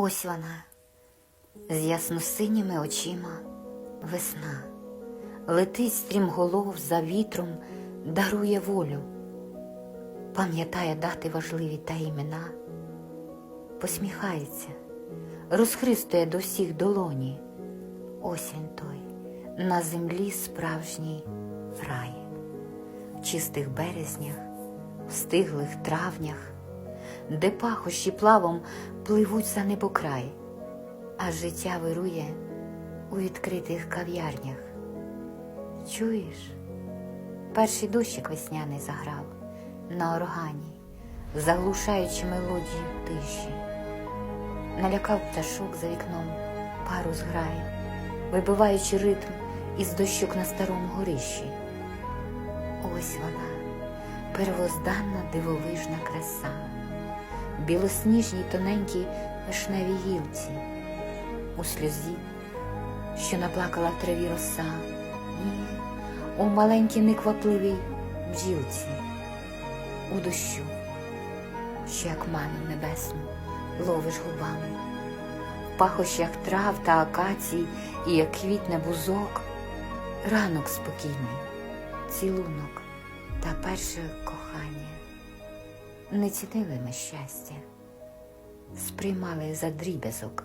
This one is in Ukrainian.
Ось вона, з ясносиніми очима весна, летить стрімголов за вітром, дарує волю, пам'ятає дати важливі та імена, посміхається, розхристує до всіх долоні. Ось він той, на землі справжній рай, в чистих березнях, в стиглих травнях, де пахощі плавом пливуть за небокрай, а життя вирує у відкритих кав'ярнях. Чуєш? Перший дощик весняний заграв на органі, заглушаючи мелодію тиші. Налякав пташок за вікном пару зграє, вибиваючи ритм із дощок на старому горищі. Ось вона, первозданна дивовижна краса, білосніжній тоненькій вишневій гілці, у сльозі, що наплакала в траві роса, ні, у маленькій неквапливій бджілці, у дощу, що як ману небесну ловиш губами, в пахощах трав та акацій, і як квітне бузок, ранок спокійний, цілунок та перше кохання. Не цінили ми щастя, сприймали за дріб'язок.